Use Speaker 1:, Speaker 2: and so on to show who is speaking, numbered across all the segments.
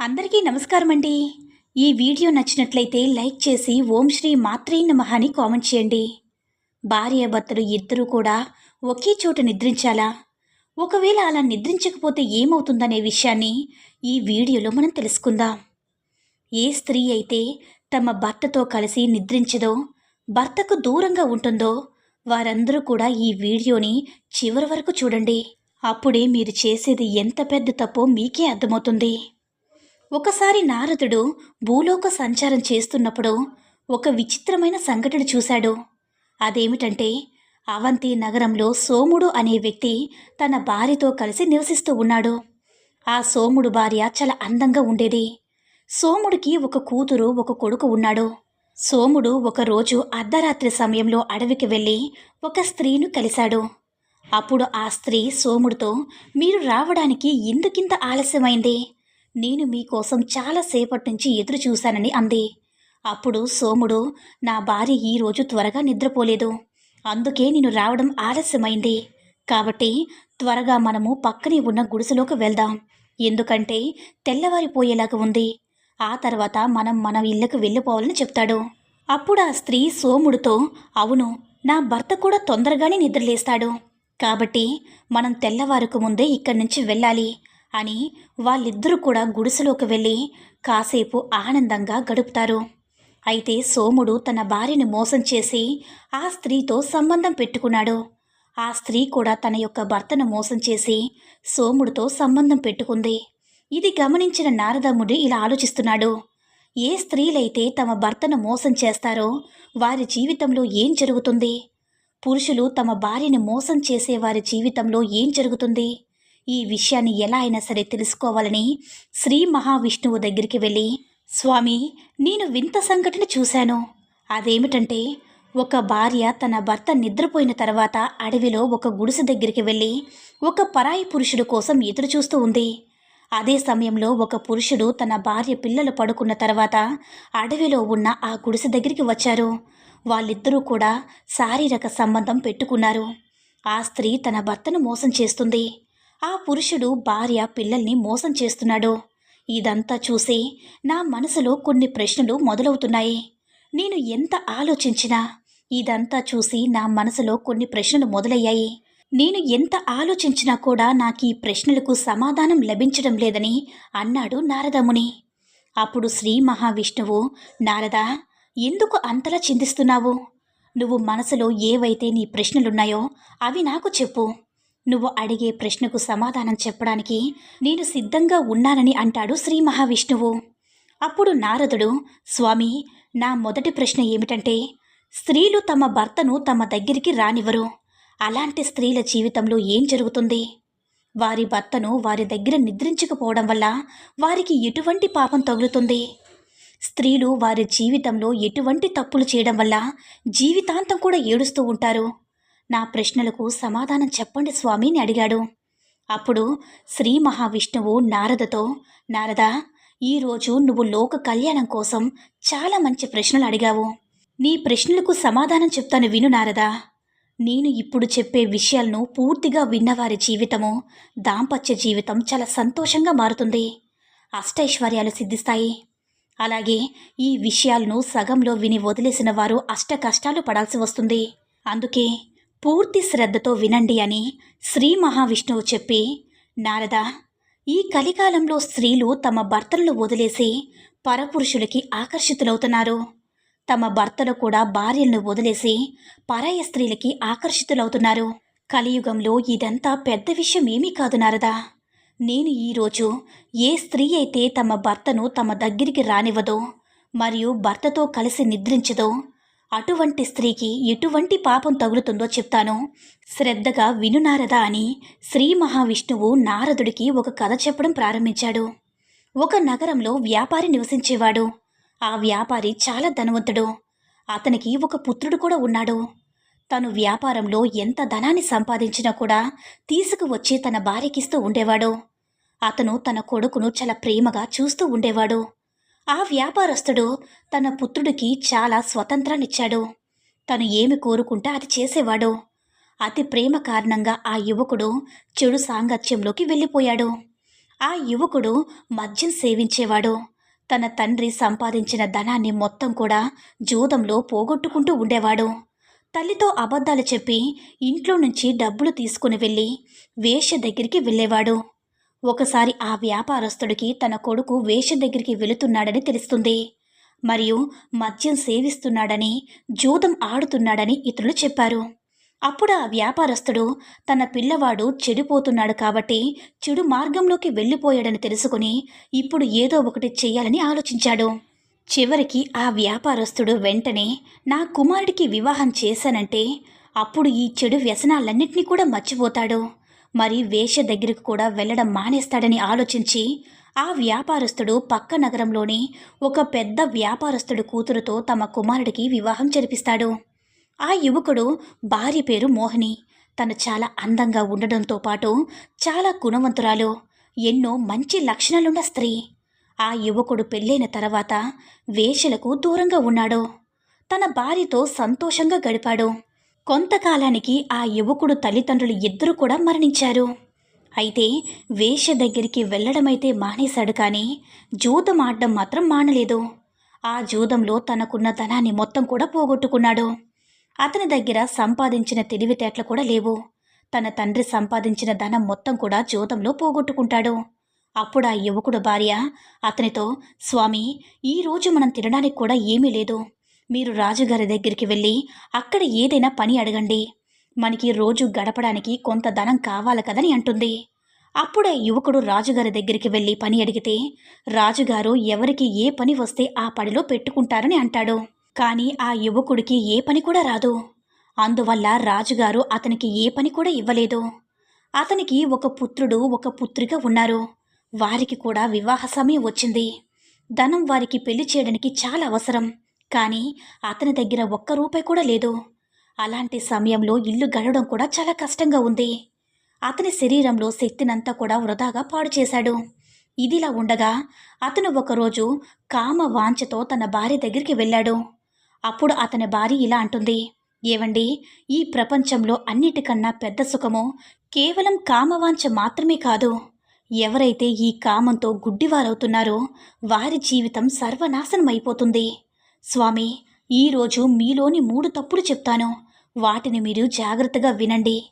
Speaker 1: అందరికీ నమస్కారం అండి ఈ వీడియో నచ్చినట్లయితే లైక్ చేసి ఓం శ్రీ మాత్రే నమః అని కామెంట్ చేయండి. భార్యాభర్తలు ఇద్దరూ కూడా ఒకే చోట నిద్రించాలా? ఒకవేళ అలా నిద్రించకపోతే ఏమవుతుందనే విషయాన్ని ఈ వీడియోలో మనం తెలుసుకుందాం. ఏ స్త్రీ అయితే తమ భర్తతో కలిసి నిద్రించదో భర్తకు దూరంగా ఉంటుందో వారందరూ కూడా ఈ వీడియోని చివరి వరకు చూడండి. అప్పుడే మీరు చేసేది ఎంత పెద్ద తప్పో మీకే అర్థమవుతుంది. ఒకసారి నారదుడు భూలోక సంచారం చేస్తున్నప్పుడు ఒక విచిత్రమైన సంఘటన చూశాడు. అదేమిటంటే అవంతి నగరంలో సోముడు అనే వ్యక్తి తన భార్యతో కలిసి నివసిస్తూ ఉన్నాడు. ఆ సోముడు భార్య చాలా అందంగా ఉండేది. సోముడికి ఒక కూతురు ఒక కొడుకు ఉన్నాడు. సోముడు ఒకరోజు అర్ధరాత్రి సమయంలో అడవికి వెళ్ళి ఒక స్త్రీను కలిశాడు. అప్పుడు ఆ స్త్రీ సోముడితో మీరు రావడానికి ఎందుకింత ఆలస్యమైంది? నేను మీకోసం చాలాసేపటి నుంచి ఎదురు చూశానని అంది. అప్పుడు సోముడు నా భార్య ఈరోజు త్వరగా నిద్రపోలేదు. అందుకే నేను రావడం ఆలస్యమైంది. కాబట్టి త్వరగా మనము పక్కనే ఉన్న గుడిసెలోకి వెళ్దాం. ఎందుకంటే తెల్లవారిపోయేలాగా ఉంది. ఆ తర్వాత మనం మన ఇళ్ళకు వెళ్ళిపోవాలని చెప్తాడు. అప్పుడు ఆ స్త్రీ సోముడితో అవును నా భర్త కూడా తొందరగానే నిద్రలేస్తాడు. కాబట్టి మనం తెల్లవారుకు ముందే ఇక్కడి నుంచి వెళ్ళాలి. అని వాళ్ళిద్దరూ కూడా గుడిసెలోకి వెళ్ళి కాసేపు ఆనందంగా గడుపుతారు. అయితే సోముడు తన భార్యను మోసం చేసి ఆ స్త్రీతో సంబంధం పెట్టుకున్నాడు. ఆ స్త్రీ కూడా తన యొక్క భర్తను మోసం చేసి సోముడితో సంబంధం పెట్టుకుంది. ఇది గమనించిన నారదముడు ఇలా ఆలోచిస్తున్నాడు. ఏ స్త్రీలైతే తమ భర్తను మోసం చేస్తారో వారి జీవితంలో ఏం జరుగుతుంది? పురుషులు తమ భార్యను మోసం చేసే వారి జీవితంలో ఏం జరుగుతుంది? ఈ విషయాన్ని ఎలా అయినా సరే తెలుసుకోవాలని శ్రీ మహావిష్ణువు దగ్గరికి వెళ్ళి స్వామి నేను వింత సంఘటన చూశాను. అదేమిటంటే ఒక భార్య తన భర్త నిద్రపోయిన తర్వాత అడవిలో ఒక గుడిసె దగ్గరికి వెళ్ళి ఒక పరాయి పురుషుడు కోసం ఎదురు చూస్తూ ఉంది. అదే సమయంలో ఒక పురుషుడు తన భార్య పిల్లలు పడుకున్న తర్వాత అడవిలో ఉన్న ఆ గుడిసె దగ్గరికి వచ్చారు. వాళ్ళిద్దరూ కూడా శారీరక సంబంధం పెట్టుకున్నారు. ఆ స్త్రీ తన భర్తను మోసం చేస్తుంది. ఆ పురుషుడు భార్య పిల్లల్ని మోసం చేస్తున్నాడు. ఇదంతా చూసి నా మనసులో కొన్ని ప్రశ్నలు మొదలవుతున్నాయి. నేను ఎంత ఆలోచించినా ఇదంతా చూసి నా మనసులో కొన్ని ప్రశ్నలు మొదలయ్యాయి. నేను ఎంత ఆలోచించినా కూడా నాకు ఈ ప్రశ్నలకు సమాధానం లభించడం లేదని అన్నాడు నారదముని. అప్పుడు శ్రీ మహావిష్ణువు నారద ఎందుకు అంతలా చిందిస్తున్నావు నువ్వు మనసులో ఏవైతే నీ ప్రశ్నలున్నాయో అవి నాకు చెప్పు. నువ్వు అడిగే ప్రశ్నకు సమాధానం చెప్పడానికి నేను సిద్ధంగా ఉన్నానని అంటాడు శ్రీ మహావిష్ణువు. అప్పుడు నారదుడు స్వామి నా మొదటి ప్రశ్న ఏమిటంటే స్త్రీలు తమ భర్తను తమ దగ్గరికి రానివ్వరు. అలాంటి స్త్రీల జీవితంలో ఏం జరుగుతుంది? వారి భర్తను వారి దగ్గర నిద్రించకపోవడం వల్ల వారికి ఎటువంటి పాపం తగులుతుంది? స్త్రీలు వారి జీవితంలో ఎటువంటి తప్పులు చేయడం వల్ల జీవితాంతం కూడా ఏడుస్తూ ఉంటారు. నా ప్రశ్నలకు సమాధానం చెప్పండి స్వామి అని అడిగాడు. అప్పుడు శ్రీ మహావిష్ణువు నారదతో నారద ఈరోజు నువ్వు లోక కళ్యాణం కోసం చాలా మంచి ప్రశ్నలు అడిగావు. నీ ప్రశ్నలకు సమాధానం చెప్తాను విను నారదా. నేను ఇప్పుడు చెప్పే విషయాలను పూర్తిగా విన్నవారి జీవితము దాంపత్య జీవితం చాలా సంతోషంగా మారుతుంది. అష్టైశ్వర్యాలు సిద్ధిస్తాయి. అలాగే ఈ విషయాలను సగంలో విని వదిలేసిన వారు అష్ట కష్టాలు పడాల్సి వస్తుంది. అందుకే పూర్తి శ్రద్ధతో వినండి అని శ్రీ మహావిష్ణువు చెప్పి నారద ఈ కలికాలంలో స్త్రీలు తమ భర్తలను వదిలేసి పరపురుషులకి ఆకర్షితులవుతున్నారు. తమ భర్తలు కూడా భార్యలను వదిలేసి పరాయ స్త్రీలకి ఆకర్షితులవుతున్నారు. కలియుగంలో ఇదంతా పెద్ద విషయం ఏమీ కాదు నారదా. నేను ఈరోజు ఏ స్త్రీ అయితే తమ భర్తను తమ దగ్గరికి రానివ్వదో మరియు భర్తతో కలిసి నిద్రించదో అటువంటి స్త్రీకి ఎటువంటి పాపం తగులుతుందో చెప్తాను. శ్రద్ధగా వినునారదా అని శ్రీ మహావిష్ణువు నారదుడికి ఒక కథ చెప్పడం ప్రారంభించాడు. ఒక నగరంలో వ్యాపారి నివసించేవాడు. ఆ వ్యాపారి చాలా ధనవంతుడు. అతనికి ఒక పుత్రుడు కూడా ఉన్నాడు. తను వ్యాపారంలో ఎంత ధనాన్ని సంపాదించినా కూడా తీసుకువచ్చి తన భార్యకిస్తూ ఉండేవాడు. అతను తన కొడుకును చాలా ప్రేమగా చూస్తూ ఉండేవాడు. ఆ వ్యాపారస్తుడు తన పుత్రుడికి చాలా స్వతంత్రాన్నిచ్చాడు. తను ఏమి కోరుకుంటే అది చేసేవాడు. అతి ప్రేమ కారణంగా ఆ యువకుడు చెడు సాంగత్యంలోకి వెళ్ళిపోయాడు. ఆ యువకుడు మద్యం సేవించేవాడు. తన తండ్రి సంపాదించిన ధనాన్ని మొత్తం కూడా జూదంలో పోగొట్టుకుంటూ ఉండేవాడు. తల్లితో అబద్ధాలు చెప్పి ఇంట్లో నుంచి డబ్బులు తీసుకుని వెళ్ళి వేష దగ్గరికి వెళ్ళేవాడు. ఒకసారి ఆ వ్యాపారస్తుడికి తన కొడుకు వేష దగ్గరికి వెళుతున్నాడని తెలుస్తుంది. మరియు మద్యం సేవిస్తున్నాడని జూదం ఆడుతున్నాడని ఇతరులు చెప్పారు. అప్పుడు ఆ వ్యాపారస్తుడు తన పిల్లవాడు చెడిపోతున్నాడు కాబట్టి చెడు మార్గంలోకి వెళ్ళిపోయాడని తెలుసుకుని ఇప్పుడు ఏదో ఒకటి చేయాలని ఆలోచించాడు. చివరికి ఆ వ్యాపారస్తుడు వెంటనే నా కుమారుడికి వివాహం చేశానంటే అప్పుడు ఈ చెడు వ్యసనాలన్నింటినీ కూడా మర్చిపోతాడు. మరి వేష దగ్గరకు కూడా వెళ్ళడం మానేస్తాడని ఆలోచించి ఆ వ్యాపారస్తుడు పక్క నగరంలోని ఒక పెద్ద వ్యాపారస్తుడు కూతురుతో తమ కుమారుడికి వివాహం జరిపిస్తాడు. ఆ యువకుడు భార్య పేరు మోహిని. తను చాలా అందంగా ఉండడంతో పాటు చాలా గుణవంతురాలు. ఎన్నో మంచి లక్షణాలున్న స్త్రీ. ఆ యువకుడు పెళ్ళైన తర్వాత వేషలకు దూరంగా ఉన్నాడు. తన భార్యతో సంతోషంగా గడిపాడు. కొంతకాలానికి ఆ యువకుడు తల్లిదండ్రులు ఇద్దరు కూడా మరణించారు. అయితే వేష దగ్గరికి వెళ్ళడమైతే మానేశాడు కానీ జూదం ఆడడం మాత్రం మానలేదు. ఆ జూదంలో తనకున్న ధనాన్ని మొత్తం కూడా పోగొట్టుకున్నాడు. అతని దగ్గర సంపాదించిన తెలివితేటలు కూడా లేవు. తన తండ్రి సంపాదించిన ధనం మొత్తం కూడా జూదంలో పోగొట్టుకుంటాడు. అప్పుడు ఆ యువకుడు భార్య అతనితో స్వామి ఈరోజు మనం తినడానికి కూడా ఏమీ లేదు. మీరు రాజుగారి దగ్గరికి వెళ్ళి అక్కడ ఏదైనా పని అడగండి. మనకి రోజు గడపడానికి కొంత ధనం కావాలి కదని అంటుంది. అప్పుడే యువకుడు రాజుగారి దగ్గరికి వెళ్ళి పని అడిగితే రాజుగారు ఎవరికి ఏ పని వస్తే ఆ పనిలో పెట్టుకుంటారని అంటాడు. కానీ ఆ యువకుడికి ఏ పని కూడా రాదు. అందువల్ల రాజుగారు అతనికి ఏ పని కూడా ఇవ్వలేదు. అతనికి ఒక పుత్రుడు ఒక పుత్రిక ఉన్నారు. వారికి కూడా వివాహ సమయం వచ్చింది. ధనం వారికి పెళ్ళి చేయడానికి చాలా అవసరం. కానీ అతని దగ్గర ఒక్క రూపాయి కూడా లేదు. అలాంటి సమయంలో ఇల్లు గడవడం కూడా చాలా కష్టంగా ఉంది. అతని శరీరంలో శక్తినంతా కూడా వృధాగా పాడు చేశాడు. ఇదిలా ఉండగా అతను ఒకరోజు కామ వాంఛతో తన భార్య దగ్గరికి వెళ్ళాడు. అప్పుడు అతని భార్య ఇలా అంటుంది ఏవండి ఈ ప్రపంచంలో అన్నిటికన్నా పెద్ద సుఖము కేవలం కామవాంఛ మాత్రమే కాదు. ఎవరైతే ఈ కామంతో గుడ్డివారవుతున్నారో వారి జీవితం సర్వనాశనం అయిపోతుంది స్వామి ఈరోజు మీలోని మూడు తప్పులు చెప్తాను. వాటిని మీరు జాగ్రత్తగా వినండి.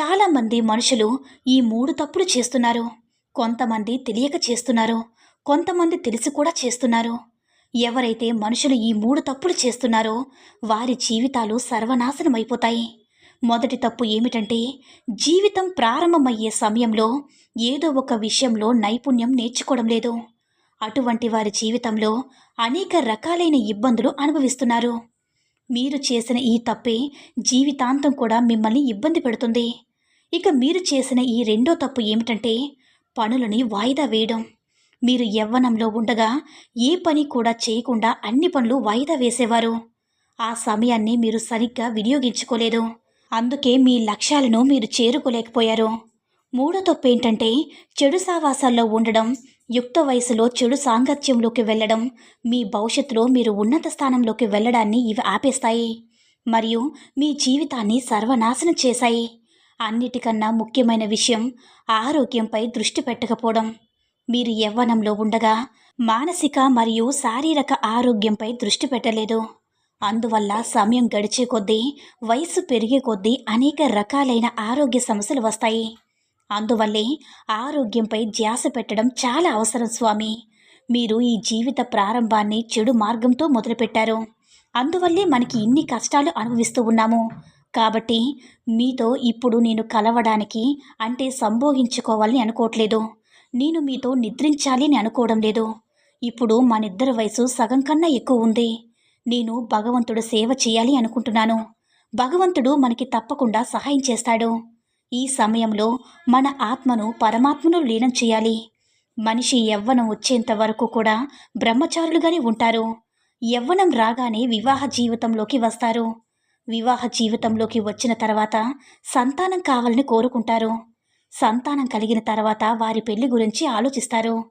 Speaker 1: చాలామంది మనుషులు ఈ మూడు తప్పులు చేస్తున్నారు. కొంతమంది తెలియక చేస్తున్నారు. కొంతమంది తెలిసి కూడా చేస్తున్నారు. ఎవరైతే మనుషులు ఈ మూడు తప్పులు చేస్తున్నారో వారి జీవితాలు సర్వనాశనం అయిపోతాయి. మొదటి తప్పు ఏమిటంటే జీవితం ప్రారంభమయ్యే సమయంలో ఏదో ఒక విషయంలో నైపుణ్యం నేర్చుకోవడం లేదు. అటువంటి వారి జీవితంలో అనేక రకాలైన ఇబ్బందులు అనుభవిస్తున్నారు. మీరు చేసిన ఈ తప్పే జీవితాంతం కూడా మిమ్మల్ని ఇబ్బంది పెడుతుంది. ఇక మీరు చేసిన ఈ రెండో తప్పు ఏమిటంటే పనులని వాయిదా వేయడం. మీరు యవ్వనంలో ఉండగా ఏ పని కూడా చేయకుండా అన్ని పనులు వాయిదా వేసేవారు. ఆ సమయాన్ని మీరు సరిగ్గా వినియోగించుకోలేదు. అందుకే మీ లక్ష్యాలను మీరు చేరుకోలేకపోయారు. మూడో తప్పు ఏంటంటే చెడు సావాసాల్లో ఉండడం యుక్త వయసులో చెడు సాంగత్యంలోకి వెళ్ళడం మీ భవిష్యత్తులో మీరు ఉన్నత స్థానంలోకి వెళ్ళడాన్ని ఇవి ఆపేస్తాయి. మరియు మీ జీవితాన్ని సర్వనాశనం చేశాయి. అన్నిటికన్నా ముఖ్యమైన విషయం ఆరోగ్యంపై దృష్టి పెట్టకపోవడం. మీరు యవ్వనంలో ఉండగా మానసిక మరియు శారీరక ఆరోగ్యంపై దృష్టి పెట్టలేదు. అందువల్ల సమయం గడిచే కొద్దీ వయసు పెరిగే కొద్దీ అనేక రకాలైన ఆరోగ్య సమస్యలు వస్తాయి. అందువల్లే ఆరోగ్యంపై ధ్యాస పెట్టడం చాలా అవసరం స్వామి. మీరు ఈ జీవిత ప్రారంభాన్ని చెడు మార్గంతో మొదలుపెట్టారు. అందువల్లే మనకి ఇన్ని కష్టాలు అనుభవిస్తూ ఉన్నాము. కాబట్టి మీతో ఇప్పుడు నేను కలవడానికి అంటే సంభోగించుకోవాలని అనుకోవట్లేదు. నేను మీతో నిద్రించాలి అని అనుకోవడం లేదు. ఇప్పుడు మనిద్దరి వయసు సగం కన్నా ఎక్కువ ఉంది. నేను భగవంతుడు సేవ చేయాలి అనుకుంటున్నాను. భగవంతుడు మనకి తప్పకుండా సహాయం చేస్తాడు. ఈ సమయంలో మన ఆత్మను పరమాత్మను లీనం చేయాలి. మనిషి యవ్వనం వచ్చేంత వరకు కూడా బ్రహ్మచారులుగానే ఉంటారు. యవ్వనం రాగానే వివాహ జీవితంలోకి వస్తారు. వివాహ జీవితంలోకి వచ్చిన తర్వాత సంతానం కావాలని కోరుకుంటారు. సంతానం కలిగిన తర్వాత వారి పెళ్ళి గురించి ఆలోచిస్తారు.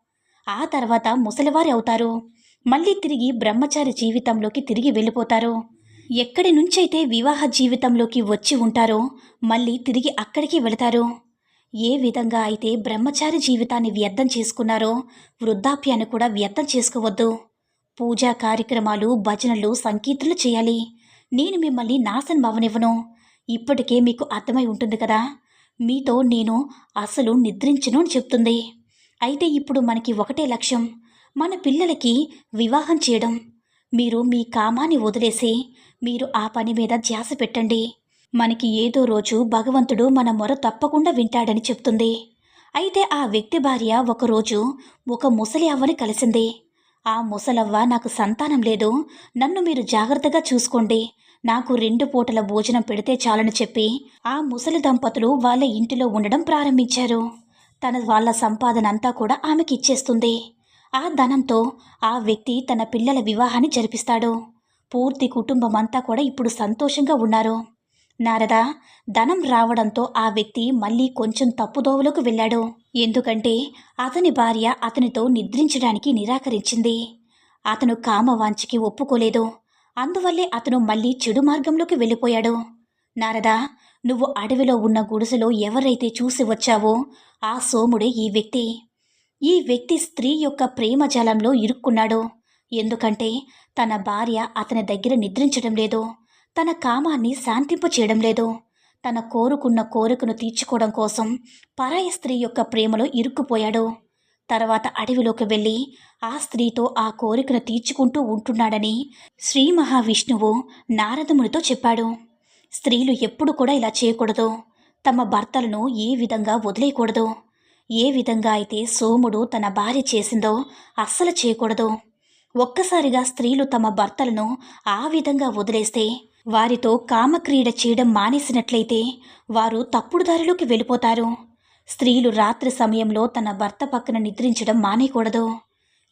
Speaker 1: ఆ తర్వాత ముసలివారి అవుతారు. మళ్ళీ తిరిగి బ్రహ్మచారి జీవితంలోకి తిరిగి వెళ్ళిపోతారు. ఎక్కడి నుంచైతే వివాహ జీవితంలోకి వచ్చి ఉంటారో మళ్ళీ తిరిగి అక్కడికి వెళతారు? ఏ విధంగా అయితే బ్రహ్మచారి జీవితాన్ని వ్యర్థం చేసుకున్నారో వృద్ధాప్యాన్ని కూడా వ్యర్థం చేసుకోవద్దు. పూజా కార్యక్రమాలు భజనలు సంకీర్తనలు చేయాలి. నేను మిమ్మల్ని నాశనం అవనివ్వను. ఇప్పటికే మీకు అర్థమై ఉంటుంది కదా? మీతో నేను అసలు నిద్రించను అని చెప్తుంది. అయితే ఇప్పుడు మనకి ఒకటే లక్ష్యం. మన పిల్లలకి వివాహం చేయడం. మీరు మీ కామాన్ని వదిలేసి మీరు ఆ పని మీద ధ్యాస పెట్టండి. మనకి ఏదో రోజు భగవంతుడు మన మొర తప్పకుండా వింటాడని చెప్తుంది. అయితే ఆ వ్యక్తి భార్య ఒకరోజు ఒక ముసలి అవ్వని కలిసింది. ఆ ముసలవ్వ నాకు సంతానం లేదు. నన్ను మీరు జాగ్రత్తగా చూసుకోండి. నాకు రెండు పూటల భోజనం పెడితే చాలని చెప్పి ఆ ముసలి దంపతులు వాళ్ళ ఇంటిలో ఉండడం ప్రారంభించారు. తన వాళ్ళ సంపాదన అంతా కూడా ఆమెకి ఇచ్చేస్తుంది. ఆ ధనంతో ఆ వ్యక్తి తన పిల్లల వివాహాన్ని జరిపిస్తాడు. పూర్తి కుటుంబం అంతా కూడా ఇప్పుడు సంతోషంగా ఉన్నారు. నారద ధనం రావడంతో ఆ వ్యక్తి మళ్ళీ కొంచెం తప్పుదోవలోకి వెళ్ళాడు. ఎందుకంటే అతని భార్య అతనితో నిద్రించడానికి నిరాకరించింది. అతను కామవాంఛకి ఒప్పుకోలేదు. అందువల్లే అతను మళ్ళీ చెడు మార్గంలోకి వెళ్ళిపోయాడు. నారదా నువ్వు అడవిలో ఉన్న గుడిసెలో ఎవరైతే చూసి వచ్చావో ఆ సోముడే ఈ వ్యక్తి. ఈ వ్యక్తి స్త్రీ యొక్క ప్రేమ జలంలో ఇరుక్కున్నాడు? ఎందుకంటే తన భార్య అతని దగ్గర నిద్రించడం లేదు తన కామాన్ని శాంతింప చేయడం లేదు తన కోరుకున్న కోరికను తీర్చుకోవడం కోసం పరాయి స్త్రీ యొక్క ప్రేమలో ఇరుక్కుపోయాడు. తర్వాత అడవిలోకి వెళ్ళి ఆ స్త్రీతో ఆ కోరికను తీర్చుకుంటూ ఉంటున్నాడని శ్రీ మహావిష్ణువు నారదమునితో చెప్పాడు. స్త్రీలు ఎప్పుడు కూడా ఇలా చేయకూడదు. తమ భర్తలను ఏ విధంగా వదిలేయకూడదు ఏ విధంగా అయితే సోముడు తన భార్య చేసిందో అస్సలు చేయకూడదు. ఒక్కసారిగా స్త్రీలు తమ భర్తలను ఆ విధంగా వదిలేస్తే వారితో కామక్రీడ చేయడం మానేసినట్లయితే వారు తప్పుడు దారిలోకి వెళ్ళిపోతారు. స్త్రీలు రాత్రి సమయంలో తన భర్త పక్కన నిద్రించడం మానేయకూడదు.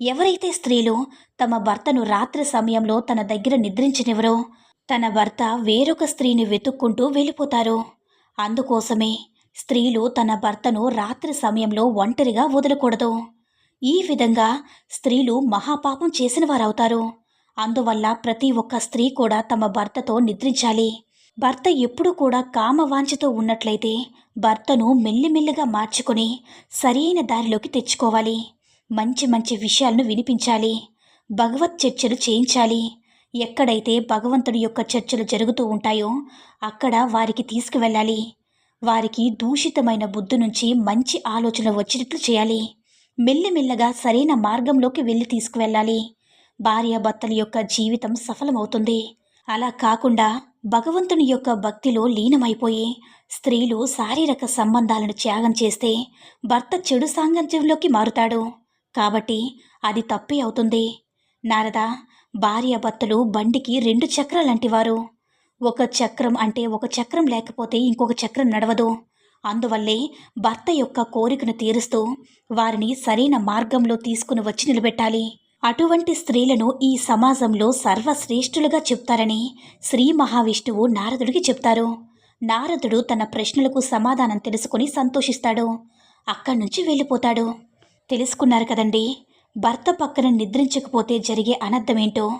Speaker 1: ఎవరైతే స్త్రీలు తమ భర్తను రాత్రి సమయంలో తన దగ్గర నిద్రించనివరో తన భర్త వేరొక స్త్రీని వెతుక్కుంటూ వెళ్ళిపోతారు. అందుకోసమే స్త్రీలు తన భర్తను రాత్రి సమయంలో ఒంటరిగా వదలకూడదు. ఈ విధంగా స్త్రీలు మహాపాపం చేసిన వారవుతారు. అందువల్ల ప్రతి ఒక్క స్త్రీ కూడా తమ భర్తతో నిద్రించాలి. భర్త ఎప్పుడూ కూడా కామవాంఛతో ఉన్నట్లయితే భర్తను మెల్లిమెల్లిగా మార్చుకొని సరైన దారిలోకి తెచ్చుకోవాలి. మంచి మంచి విషయాలను వినిపించాలి. భగవత్ చర్చలు చేయించాలి. ఎక్కడైతే భగవంతుడి యొక్క చర్చలు జరుగుతూ ఉంటాయో అక్కడ వారికి తీసుకువెళ్ళాలి. వారికి దూషితమైన బుద్ధి నుంచి మంచి ఆలోచన వచ్చినట్లు చేయాలి. మెల్లిమెల్లగా సరైన మార్గంలోకి వెళ్ళి తీసుకువెళ్ళాలి. భార్యాభర్తల యొక్క జీవితం సఫలమవుతుంది. అలా కాకుండా భగవంతుని యొక్క భక్తిలో లీనమైపోయి స్త్రీలు శారీరక సంబంధాలను త్యాగం చేస్తే భర్త చెడు సాంగత్యంలోకి మారుతాడు. కాబట్టి అది తప్పే అవుతుంది. నారద భార్యాభర్తలు బండికి రెండు చక్రాలంటివారు. ఒక చక్రం అంటే ఒక చక్రం లేకపోతే ఇంకొక చక్రం నడవదు. అందువల్లే భర్త యొక్క కోరికను తీరుస్తూ వారిని సరైన మార్గంలో తీసుకుని వచ్చి నిలబెట్టాలి. అటువంటి స్త్రీలను ఈ సమాజంలో సర్వశ్రేష్ఠులుగా చెప్తారని శ్రీ మహావిష్ణువు నారదుడికి చెప్తారు. నారదుడు తన ప్రశ్నలకు సమాధానం తెలుసుకుని సంతోషిస్తాడు. అక్కడి నుంచి వెళ్ళిపోతాడు. తెలుసుకున్నారు కదండి భర్త పక్కన నిద్రించకపోతే జరిగే అనర్థమేంటో?